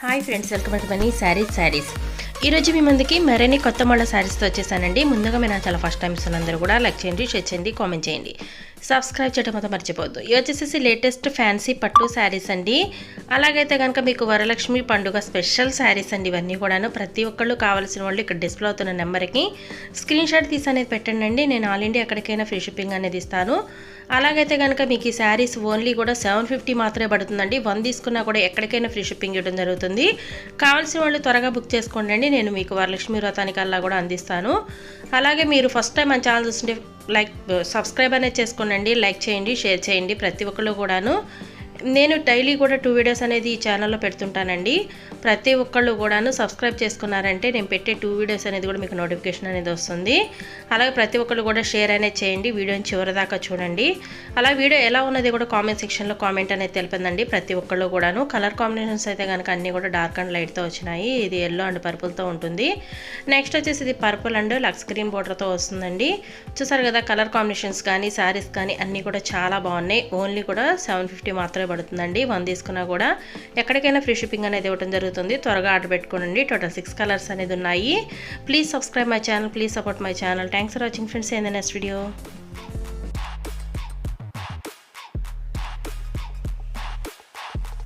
Hi friends welcome to Mani saris saris ఈరోజు మీ ముందుకి మరిన్ని కొత్త మోడల్ శారీస్తో వచ్చేసానండి. ముందుగా మీరు చాలా ఫస్ట్ టైం ఇస్తున్నందరూ కూడా లైక్ చేయండి షేర్ చేయండి కామెంట్ చేయండి. సబ్స్క్రైబ్ చేయడం మొత్తం మర్చిపోవద్దు. ఇవి వచ్చేసి లేటెస్ట్ ఫ్యాన్సీ పట్టు శారీస్ అండి. అలాగైతే కనుక మీకు వరలక్ష్మి పండుగ స్పెషల్ శారీస్ అండి. ఇవన్నీ కూడాను ప్రతి ఒక్కళ్ళు కావాల్సిన వాళ్ళు ఇక్కడ డిస్ప్లే అవుతున్న నెంబర్కి స్క్రీన్ షాట్ తీసి అనేది పెట్టండి. నేను ఆల్ ఇండియా ఎక్కడికైనా ఫ్రీ షిప్పింగ్ అనేది ఇస్తాను. అలాగైతే కనుక మీకు ఈ శారీస్ ఓన్లీ కూడా సెవెన్ ఫిఫ్టీ మాత్రమే పడుతుందండి. వన్ తీసుకున్నా కూడా ఎక్కడికైనా ఫ్రీ షిప్పింగ్ ఇవ్వడం జరుగుతుంది. కావాల్సిన వాళ్ళు త్వరగా బుక్ చేసుకోండి నేను మీకు వరలక్ష్మి వ్రతానికి అలా కూడా అందిస్తాను. అలాగే మీరు ఫస్ట్ టైం మన ఛానల్ చూస్తుంటే లైక్ సబ్స్క్రైబ్ అనేది చేసుకోండి లైక్ చేయండి షేర్ చేయండి ప్రతి ఒక్కళ్ళు కూడాను. నేను డైలీ కూడా టూ వీడియోస్ అనేది ఈ ఛానల్లో పెడుతుంటానండి. ప్రతి ఒక్కళ్ళు కూడాను సబ్స్క్రైబ్ చేసుకున్నారంటే నేను పెట్టే టూ వీడియోస్ అనేది కూడా మీకు నోటిఫికేషన్ అనేది వస్తుంది. అలాగే ప్రతి ఒక్కళ్ళు కూడా షేర్ అనేది చేయండి. వీడియోని చివరి దాకా చూడండి. అలా వీడియో ఎలా ఉన్నది కూడా కామెంట్ సెక్షన్లో కామెంట్ అనేది తెలిపిందండి. ప్రతి ఒక్కళ్ళు కూడాను కలర్ కాంబినేషన్స్ అయితే కనుక అన్నీ కూడా డార్క్ అండ్ లైట్తో వచ్చినాయి. ఇది ఎల్లో అండ్ పర్పుల్తో ఉంటుంది. నెక్స్ట్ వచ్చేసి ఇది పర్పుల్ అండ్ లక్స్ క్రీమ్ బోర్డర్తో వస్తుందండి. చూసారు కదా కలర్ కాంబినేషన్స్ కానీ శారీస్ కానీ అన్నీ కూడా చాలా బాగున్నాయి. ఓన్లీ కూడా సెవెన్ ఫిఫ్టీ మాత్రమే పడుతుందండి. వన్ తీసుకున్నా కూడా ఎక్కడికైనా ఫ్రీ షిప్పింగ్ అనేది ఇవ్వడం జరుగుతుంది. త్వరగా ఆర్డర్ పెట్టుకోండి టోటల్ సిక్స్ కలర్స్ అనేది ఉన్నాయి. Please subscribe my channel. Please support my channel. Thanks for watching friends. ఏంది నెక్స్ట్ వీడియో